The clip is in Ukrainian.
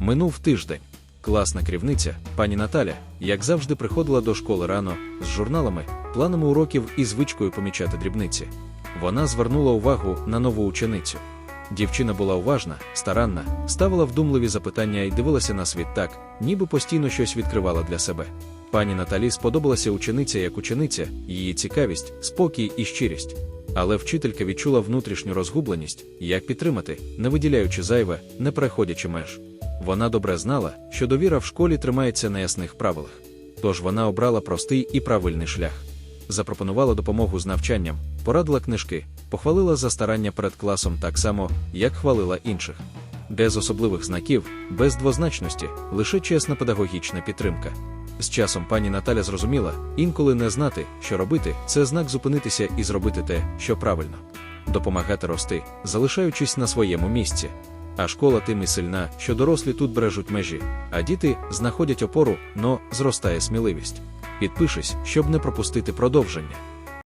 Минув тиждень. Класна керівниця, пані Наталя, як завжди, приходила до школи рано з журналами, планами уроків і звичкою помічати дрібниці. Вона звернула увагу на нову ученицю. Дівчина була уважна, старанна, ставила вдумливі запитання і дивилася на світ так, ніби постійно щось відкривала для себе. Пані Наталі сподобалася учениця як учениця, її цікавість, спокій і щирість. Але вчителька відчула внутрішню розгубленість, як підтримати, не виділяючи зайве, не переходячи меж. Вона добре знала, що довіра в школі тримається на ясних правилах. Тож вона обрала простий і правильний шлях. Запропонувала допомогу з навчанням, порадила книжки, похвалила за старання перед класом так само, як хвалила інших. Без особливих знаків, без двозначності, лише чесна педагогічна підтримка. З часом пані Наталя зрозуміла, інколи не знати, що робити, це знак зупинитися і зробити те, що правильно. Допомагати рости, залишаючись на своєму місці. А школа тим і сильна, що дорослі тут бережуть межі, а діти знаходять опору, но зростає сміливість. Підпишись, щоб не пропустити продовження.